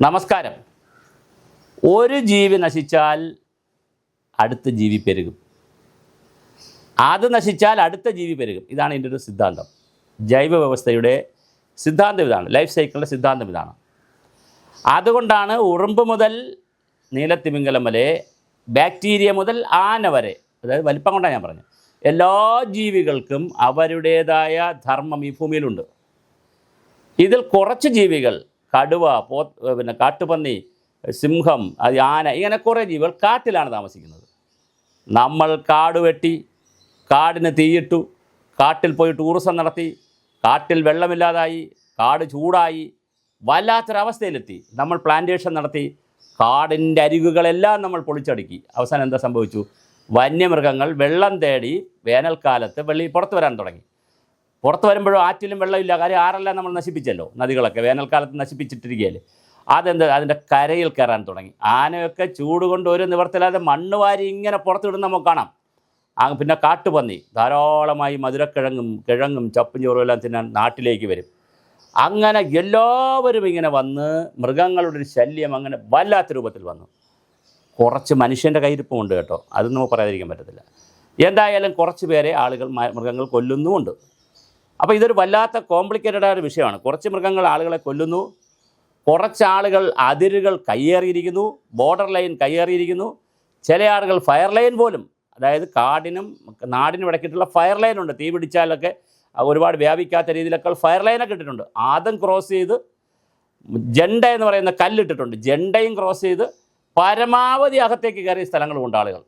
നമസ്കാരം. ഒരു ജീവി നശിച്ചാൽ അടുത്ത ജീവി പെരുകും. അത് നശിച്ചാൽ അടുത്ത ജീവി പെരുകും. ഇതാണ് എന്റെ ഒരു സിദ്ധാന്തം. ജൈവ വ്യവസ്ഥയുടെ സിദ്ധാന്തം ഇതാണ്. ലൈഫ് സൈക്കിളിന്റെ സിദ്ധാന്തം ഇതാണ്. അതുകൊണ്ടാണ് ഉറുമ്പ് മുതൽ നീലത്തിമിംഗലം വരെ ബാക്ടീരിയ മുതൽ ആന വരെ അതായത് വലിപ്പം കൊണ്ടാണ് ഞാൻ പറഞ്ഞത് എല്ലാ ജീവികൾക്കും അവരുടേതായ ധർമ്മം ഈ ഭൂമിയിലുണ്ട്. ഇതിൽ കുറച്ച് ജീവികൾ കടുവ പോ പിന്നെ കാട്ടുപന്നി സിംഹം അത് ആന ഇങ്ങനെ കുറേ ജീവികൾ കാട്ടിലാണ് താമസിക്കുന്നത്. നമ്മൾ കാട് വെട്ടി കാടിന് തീയിട്ടു കാട്ടിൽ പോയി ടൂറിസം നടത്തി കാട്ടിൽ വെള്ളമില്ലാതായി കാട് ചൂടായി വല്ലാത്തൊരവസ്ഥയിലെത്തി. നമ്മൾ പ്ലാന്റേഷൻ നടത്തി കാടിന്റെ അരികുകളെല്ലാം നമ്മൾ പൊളിച്ചടുക്കി. അവസാനം എന്താ സംഭവിച്ചു? വന്യമൃഗങ്ങൾ വെള്ളം തേടി വേനൽക്കാലത്ത് വെള്ളി പുറത്ത് വരാൻ തുടങ്ങി. പുറത്ത് വരുമ്പോഴും ആറ്റിലും വെള്ളമില്ല കാര്യം ആരെല്ലാം നമ്മൾ നശിപ്പിച്ചല്ലോ? നദികളൊക്കെ വേനൽക്കാലത്ത് നശിപ്പിച്ചിട്ടിരിക്കുകയല്ലേ. അതെന്താ? അതിന്റെ കരയിൽ കയറാൻ തുടങ്ങി. ആനയൊക്കെ ചൂട് കൊണ്ട് ഒരു നിവർത്തില്ലാതെ മണ്ണ് വാരി ഇങ്ങനെ പുറത്തിടുന്ന നമുക്ക് കാണാം. ആ പിന്നെ കാട്ടുപന്നി. ധാരാളമായി മധുരക്കിഴങ്ങും കിഴങ്ങും ചപ്പും ചോറും എല്ലാം തിന്നാൻ നാട്ടിലേക്ക് വരും. അങ്ങനെ എല്ലാവരും ഇങ്ങനെ വന്ന് മൃഗങ്ങളുടെ ഒരു ശല്യം അങ്ങനെ വല്ലാത്ത രൂപത്തിൽ വന്നു. കുറച്ച് മനുഷ്യന്റെ കയ്യിരിപ്പുമുണ്ട് കേട്ടോ. അത് നമുക്ക് പറയാതിരിക്കാൻ പറ്റത്തില്ല. എന്തായാലും കുറച്ച് പേരെ ആളുകൾ മൃഗങ്ങൾ കൊല്ലുന്നുമുണ്ട്. അപ്പോൾ ഇതൊരു വല്ലാത്ത കോംപ്ലിക്കേറ്റഡ് ആയ വിഷയമാണ്. കുറച്ച് മൃഗങ്ങൾ ആളുകളെ കൊല്ലുന്നു. കുറച്ചാളുകൾ അതിരുകൾ കയ്യേറിയിരിക്കുന്നു. Border line കയ്യേറിയിരിക്കുന്നു. ചില ആളുകൾ ഫയർ ലൈൻ പോലും അതായത് കാടിനും നാടിനും ഇടയ്ക്കിട്ടുള്ള ഫയർ ലൈൻ ഉണ്ട്. തീ പിടിച്ചാലൊക്കെ ഒരുപാട് വ്യാപിക്കാത്ത രീതിയിലൊക്കെ ഫയർ ലൈനൊക്കെ ഇട്ടിട്ടുണ്ട്. ആദ്യം ക്രോസ് ചെയ്ത് ജെണ്ട എന്ന് പറയുന്ന കല്ലിട്ടിട്ടുണ്ട്. ജെണ്ടയും ക്രോസ് ചെയ്ത് പരമാവധി അകത്തേക്ക് കയറിയ സ്ഥലങ്ങളുമുണ്ട് ആളുകൾ.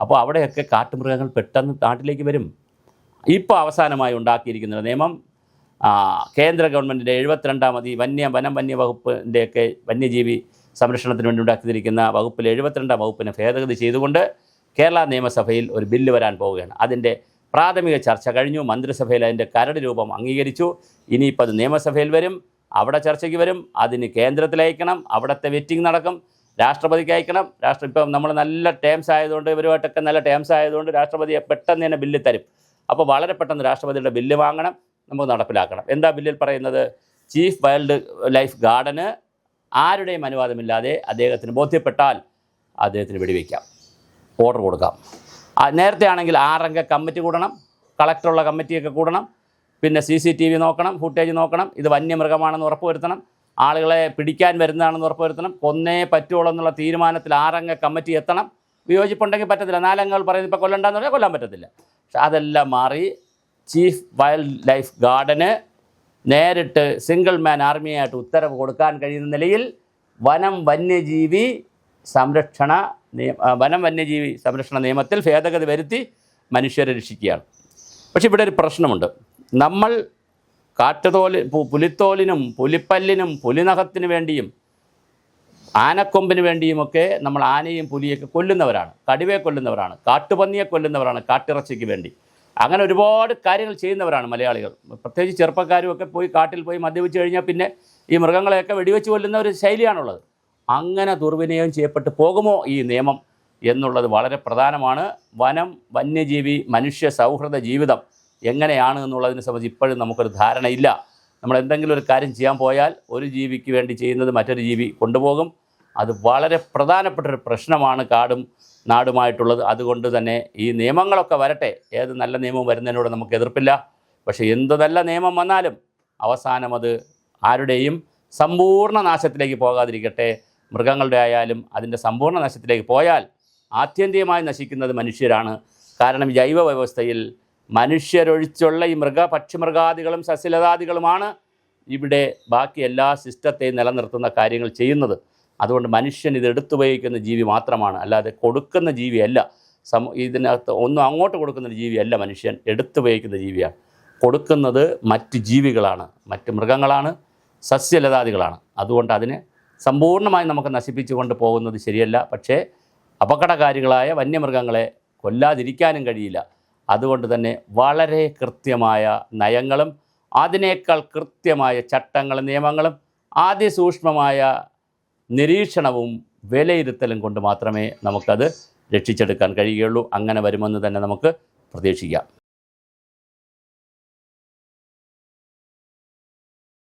അപ്പോൾ അവിടെയൊക്കെ കാട്ടുമൃഗങ്ങൾ പെട്ടെന്ന് നാട്ടിലേക്ക് വരും. ഇപ്പോൾ അവസാനമായി ഉണ്ടാക്കിയിരിക്കുന്ന നിയമം കേന്ദ്ര ഗവൺമെന്റിന്റെ എഴുപത്തിരണ്ടാമത് വന്യ വനം വന്യ വകുപ്പിന്റെയൊക്കെ വന്യജീവി സംരക്ഷണത്തിന് വേണ്ടി ഉണ്ടാക്കിയിരിക്കുന്ന വകുപ്പിൽ എഴുപത്തിരണ്ടാം വകുപ്പിനെ ഭേദഗതി ചെയ്തുകൊണ്ട് കേരള നിയമസഭയിൽ ഒരു ബില്ല് വരാൻ പോവുകയാണ്. അതിന്റെ പ്രാഥമിക ചർച്ച കഴിഞ്ഞു മന്ത്രിസഭയിൽ അതിന്റെ കരട് രൂപം അംഗീകരിച്ചു. ഇനിയിപ്പോൾ അത് നിയമസഭയിൽ വരും അവിടെ ചർച്ചയ്ക്ക് വരും അതിന് കേന്ദ്രത്തിൽ അയക്കണം അവിടുത്തെ വെറ്റിംഗ് നടക്കും രാഷ്ട്രപതിക്ക് അയക്കണം. രാഷ്ട്ര ഇപ്പം നമ്മൾ നല്ല ടേംസ് ആയതുകൊണ്ട് ഇവരുമായിട്ടൊക്കെ നല്ല ടേംസ് ആയതുകൊണ്ട് രാഷ്ട്രപതിയെ പെട്ടെന്ന് തന്നെ ബില്ല് തരും. അപ്പോൾ വളരെ പെട്ടെന്ന് രാഷ്ട്രപതിയുടെ ബില്ല് വാങ്ങണം നമുക്ക് നടപ്പിലാക്കണം. എന്താ ബില്ലിൽ പറയുന്നത്? ചീഫ് വൈൽഡ് ലൈഫ് ഗാർഡന് ആരുടെയും അനുവാദമില്ലാതെ അദ്ദേഹത്തിന് ബോധ്യപ്പെട്ടാൽ അദ്ദേഹത്തിന് വെടിവെക്കാം. ഓർഡർ കൊടുക്കാം. നേരത്തെ ആണെങ്കിൽ ആറംഗ കമ്മിറ്റി കൂടണം കളക്ടറുള്ള കമ്മിറ്റിയൊക്കെ കൂടണം പിന്നെ സി സി ടി വി നോക്കണം ഫുട്ടേജ് നോക്കണം ഇത് വന്യമൃഗമാണെന്ന് ഉറപ്പുവരുത്തണം ആളുകളെ പിടിക്കാൻ വരുന്നതാണെന്ന് ഉറപ്പുവരുത്തണം കൊന്നേ പറ്റുള്ളൂ എന്നുള്ള തീരുമാനത്തിൽ ആറംഗ കമ്മിറ്റി എത്തണം വിയോജിപ്പുണ്ടെങ്കിൽ പറ്റത്തില്ല. നാലംഗങ്ങൾ പറയുന്നത് ഇപ്പോൾ കൊല്ലണ്ടെന്ന് പറഞ്ഞാൽ കൊല്ലാൻ പറ്റത്തില്ല. പക്ഷെ അതെല്ലാം മാറി ചീഫ് വൈൽഡ് ലൈഫ് ഗാർഡന് നേരിട്ട് സിംഗിൾ മാൻ ആർമിയായിട്ട് ഉത്തരവ് കൊടുക്കാൻ കഴിയുന്ന നിലയിൽ വനം വന്യജീവി സംരക്ഷണ വനം വന്യജീവി സംരക്ഷണ നിയമത്തിൽ ഭേദഗതി വരുത്തി മനുഷ്യരെ രക്ഷിക്കുകയാണ്. പക്ഷെ ഇവിടെ ഒരു പ്രശ്നമുണ്ട്. നമ്മൾ കാറ്റുതോലി പുലിത്തോലിനും പുലിപ്പല്ലിനും പുലിനഖത്തിനു വേണ്ടിയും ആനക്കൊമ്പിന് വേണ്ടിയുമൊക്കെ നമ്മൾ ആനയും പുലിയൊക്കെ കൊല്ലുന്നവരാണ്. കടുവയെ കൊല്ലുന്നവരാണ്. കാട്ടുപന്നിയെ കൊല്ലുന്നവരാണ് കാട്ടിറച്ചിക്ക് വേണ്ടി. അങ്ങനെ ഒരുപാട് കാര്യങ്ങൾ ചെയ്യുന്നവരാണ് മലയാളികൾ. പ്രത്യേകിച്ച് ചെറുപ്പക്കാരും ഒക്കെ പോയി കാട്ടിൽ പോയി മദ്യപിച്ച് കഴിഞ്ഞാൽ പിന്നെ ഈ മൃഗങ്ങളെയൊക്കെ വെടിവെച്ച് കൊല്ലുന്ന ഒരു ശൈലിയാണുള്ളത്. അങ്ങനെ ദുർവിനിയോഗം ചെയ്യപ്പെട്ട് പോകുമോ ഈ നിയമം എന്നുള്ളത് വളരെ പ്രധാനമാണ്. വനം വന്യജീവി മനുഷ്യ സൗഹൃദ ജീവിതം എങ്ങനെയാണ് എന്നുള്ളതിനെ സംബന്ധിച്ച് ഇപ്പോഴും നമുക്കൊരു ധാരണയില്ല. നമ്മൾ എന്തെങ്കിലും ഒരു കാര്യം ചെയ്യാൻ പോയാൽ ഒരു ജീവിക്ക് വേണ്ടി ചെയ്യുന്നത് മറ്റൊരു ജീവി കൊണ്ടുപോകും. അത് വളരെ പ്രധാനപ്പെട്ട ഒരു പ്രശ്നമാണ് കാടും നാടുമായിട്ടുള്ളത്. അതുകൊണ്ട് തന്നെ ഈ നിയമങ്ങളൊക്കെ വരട്ടെ. ഏത് നല്ല നിയമം വരുന്നതിനോട് നമുക്ക് എതിർപ്പില്ല. പക്ഷേ എന്ത് നല്ല നിയമം വന്നാലും അവസാനം അത് ആരുടെയും സമ്പൂർണ നാശത്തിലേക്ക് പോകാതിരിക്കട്ടെ. മൃഗങ്ങളുടെ ആയാലും അതിന്റെ സമ്പൂർണ നാശത്തിലേക്ക് പോയാൽ ആത്യന്തികമായി നശിക്കുന്നത് മനുഷ്യരാണ്. കാരണം ജൈവ വ്യവസ്ഥയിൽ മനുഷ്യരൊഴിച്ചുള്ള ഈ മൃഗ പക്ഷിമൃഗാദികളും സസ്യലതാദികളുമാണ് ഇവിടെ ബാക്കി എല്ലാ സിസ്റ്റത്തെയും നിലനിർത്തുന്ന കാര്യങ്ങൾ ചെയ്യുന്നത്. അതുകൊണ്ട് മനുഷ്യൻ ഇത് എടുത്തുപയോഗിക്കുന്ന ജീവി മാത്രമാണ്. അല്ലാതെ കൊടുക്കുന്ന ജീവിയല്ല. സമ ഇതിനകത്ത് ഒന്നും അങ്ങോട്ട് കൊടുക്കുന്ന ജീവിയല്ല മനുഷ്യൻ. എടുത്തുപയോഗിക്കുന്ന ജീവിയാണ്. കൊടുക്കുന്നത് മറ്റ് ജീവികളാണ്. മറ്റ് മൃഗങ്ങളാണ്. സസ്യലതാദികളാണ്. അതുകൊണ്ട് അതിനെ സമ്പൂർണമായി നമുക്ക് നശിപ്പിച്ചുകൊണ്ട് പോകുന്നത് ശരിയല്ല. പക്ഷേ അപകടകാരികളായ വന്യമൃഗങ്ങളെ കൊല്ലാതിരിക്കാനും കഴിയില്ല. അതുകൊണ്ട് തന്നെ വളരെ കൃത്യമായ നയങ്ങളും അതിനേക്കാൾ കൃത്യമായ ചട്ടങ്ങളും നിയമങ്ങളും അതിസൂക്ഷ്മമായ നിരീക്ഷണവും വിലയിരുത്തലും കൊണ്ട് മാത്രമേ നമുക്കത് രക്ഷിച്ചെടുക്കാൻ കഴിയുകയുള്ളൂ. അങ്ങനെ വരുമെന്ന് തന്നെ നമുക്ക് പ്രതീക്ഷിക്കാം.